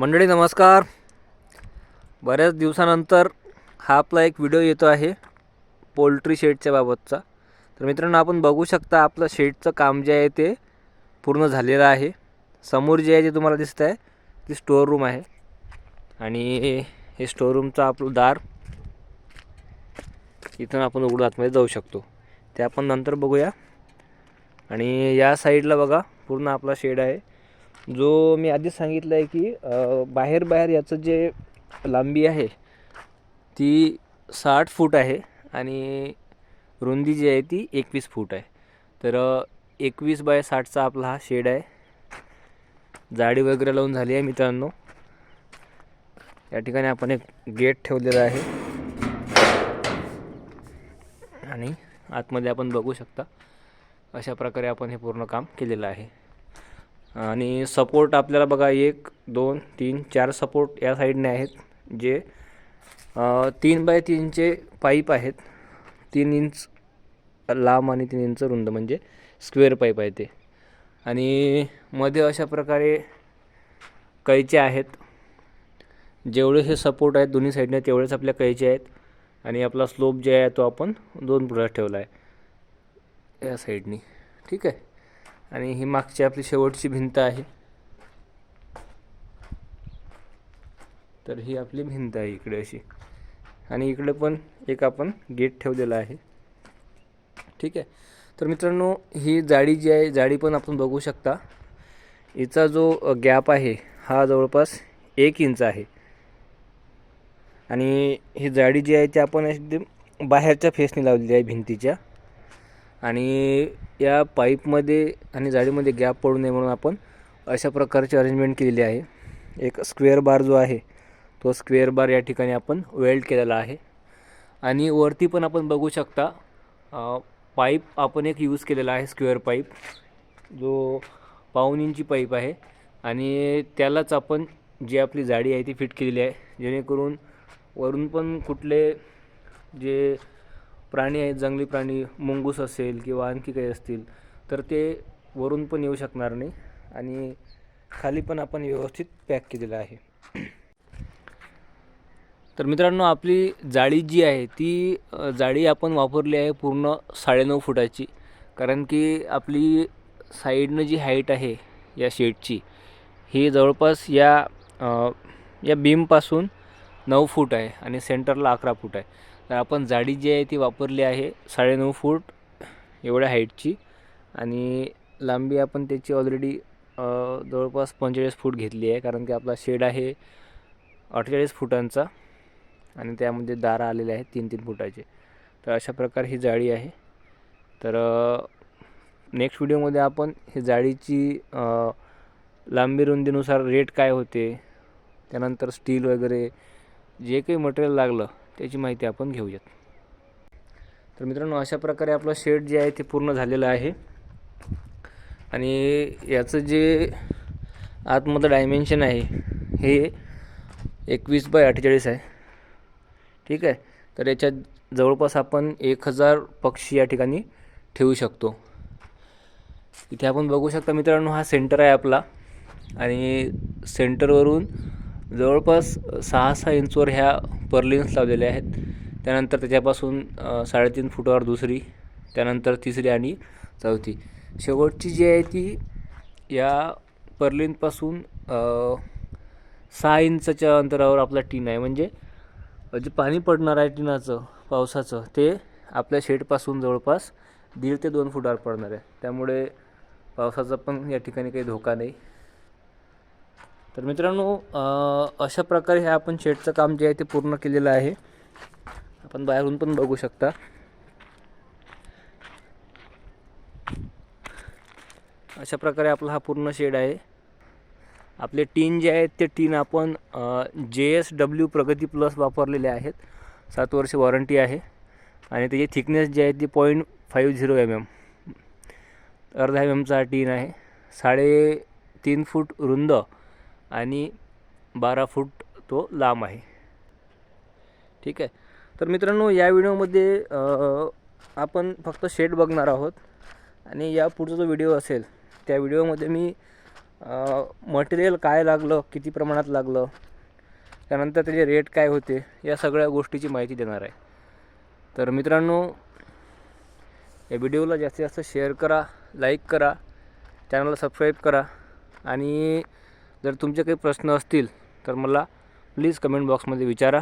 मंडळी नमस्कार. बऱ्याच दिवसानंतर हा आपला एक व्हिडिओ येतो आहे पोल्ट्री शेडच्या बाबतचा. तर मित्रांनो आपण बघू शकता आपलं शेडचं काम जे आहे ते पूर्ण झालेलं आहे. समोर जे आहे ते तुम्हाला दिसतं आहे ती स्टोअर रूम आहे. आणि हे स्टोअर रूमचं आपलं दार इथून आपण उघडून आतमध्ये जाऊ शकतो. ते आपण नंतर बघूया. आणि या साईडला बघा पूर्ण आपला शेड आहे. जो मी आधीच सांगितलं आहे की बाहेर बाहेर याचं जे लांबी आहे ती साठ फूट आहे आणि रुंदी जी आहे ती एकवीस फूट आहे. तर एकवीस बाय साठचा आपला हा शेड आहे. जाळी वगैरे लावून झाली आहे मित्रांनो. या ठिकाणी आपण एक गेट ठेवलेला आहे. आणि आतमध्ये आपण बघू शकता अशा प्रकारे आपण हे पूर्ण काम केलेलं आहे. आणि सपोर्ट आपल्याला बघा एक दोन तीन चार सपोर्ट या साईडने आहेत जे तीन बाय तीनचे पाईप आहेत. तीन इंच लांब आणि तीन इंच रुंद म्हणजे स्क्वेअर पाईप आहे ते. आणि मध्ये अशा प्रकारे कैचे आहेत. जेवढे हे सपोर्ट आहेत दोन्ही साईडने तेवढेच आपल्या कैचे आहेत. आणि आपला स्लोप जे आहे तो आपण दोन फुटात ठेवला आहे या साईडनी ठीक आहे? आणि ही मागची आपली शेवटची भिंत आहे. तर ही आपली भिंत आहे इकडे अशी. आणि इकडे पण एक आपण गेट ठेवलेला आहे. ठीक आहे? तर मित्रांनो ही जाळी जी आहे जाळी पण आपण बघू शकता. हिचा जो गॅप आहे हा जवळपास एक इंच आहे. आणि ही जाळी जी आहे ती आपण एकदम बाहेरच्या फेसने लावलेली आहे भिंतीच्या. आणि या पाईपमध्ये आणि जाळीमध्ये गॅप पडू नये म्हणून आपण अशा प्रकारची अरेंजमेंट केलेली आहे. एक स्क्वेअर बार जो आहे तो स्क्वेअर बार या ठिकाणी आपण वेल्ड केलेला आहे. आणि वरती पण आपण बघू शकता पाईप आपण एक यूज केलेला आहे स्क्वेअर पाईप. जो पाऊन इंची पाईप आहे आणि त्यालाच आपण जी आपली जाडी आहे ती फिट केलेली आहे. जेणेकरून वरून पण कुठले जे प्राणी आहेत जंगली प्राणी मुंगूस असेल किंवा आणखी काही असतील तर ते वरून पण येऊ शकणार नाही आणि खाली पण आपण व्यवस्थित पॅक केलेलं आहे. तर मित्रांनो आपली जाळी जी आहे ती जाळी आपण वापरली आहे पूर्ण साडेनऊ फुटाची. कारण की आपली साईडनं जी हाईट आहे या शेडची ही जवळपास या या बीमपासून नऊ फूट आहे आणि सेंटरला अकरा फूट आहे. तर आपण जाडी जी आहे ती वापरली आहे साडेनऊ फूट एवढ्या हाईटची. आणि लांबी आपण त्याची ऑलरेडी जवळपास पंचेचाळीस फूट घेतली आहे कारण की आपला शेड आहे अठ्ठेचाळीस फुटांचा आणि त्यामध्ये दारा आलेले आहेत तीन तीन फुटाचे. तर अशा प्रकारे ही जाळी आहे. तर नेक्स्ट व्हिडिओमध्ये आपण ही जाळीची लांबी रुंदीनुसार रेट काय होते त्यानंतर स्टील वगैरे जे काही मटेरियल लागलं त्याची माहिती आपण घेऊयात. तर मित्रांनो अशा प्रकारे आपलं शेड जे आहे ते पूर्ण झालेलं आहे. आणि याचं जे आतमधलं डायमेन्शन आहे हे एकवीस बाय अठ्ठेचाळीस आहे. ठीक आहे? तर याच्यात जवळपास आपण एक हजार पक्षी या ठिकाणी ठेवू शकतो. इथे आपण बघू शकता मित्रांनो हा सेंटर आहे आपला. आणि सेंटरवरून जवळपास सहा सहा इंचवर ह्या पर्लिन्स लावलेल्या आहेत. त्यानंतर त्याच्यापासून साडेतीन फुटावर दुसरी त्यानंतर तिसरी आणि चौथी. शेवटची जी आहे ती या पर्लिनपासून सहा इंचाच्या अंतरावर आपला टीन आहे. म्हणजे जे पाणी पडणार आहे टिनाचं पावसाचं ते आपल्या शेडपासून जवळपास दीड ते दोन फुटावर पडणार आहे. त्यामुळे पावसाचा पण या ठिकाणी काही धोका नाही. तर मित्रांनो अशा प्रकारे हे आपण शेडचं काम जे आहे ते पूर्ण केलेलं आहे. आपण बाहेरून पण बघू शकता. अशा प्रकारे आपला हा पूर्ण शेड आहे. आपले टीन जे आहेत ते टीन आपण जे एस डब्ल्यू प्रगती प्लस वापरलेले आहेत. सात वर्ष वॉरंटी आहे. आणि त्याची थिकनेस जी आहे ती point five zero M M अर्धा एम एमचा टीन आहे. साडे तीन फूट रुंद आणि बारा फूट तो लांब आहे. ठीक आहे? तर मित्रांनो या व्हिडिओमध्ये आपण फक्त शेड बघणार आहोत आणि या पुढचा जो व्हिडिओ असेल त्या व्हिडिओमध्ये मी मटेरियल काय लागलं किती प्रमाणात लागलं त्यानंतर त्याचे रेट काय होते या सगळ्या गोष्टीची माहिती देणार आहे. तर मित्रांनो या व्हिडिओला जास्तीत जास्त शेअर करा लाईक करा चॅनलला सबस्क्राईब करा आणि जर तुमचे काही प्रश्न असतील तर मला प्लीज कमेंट बॉक्समध्ये विचारा.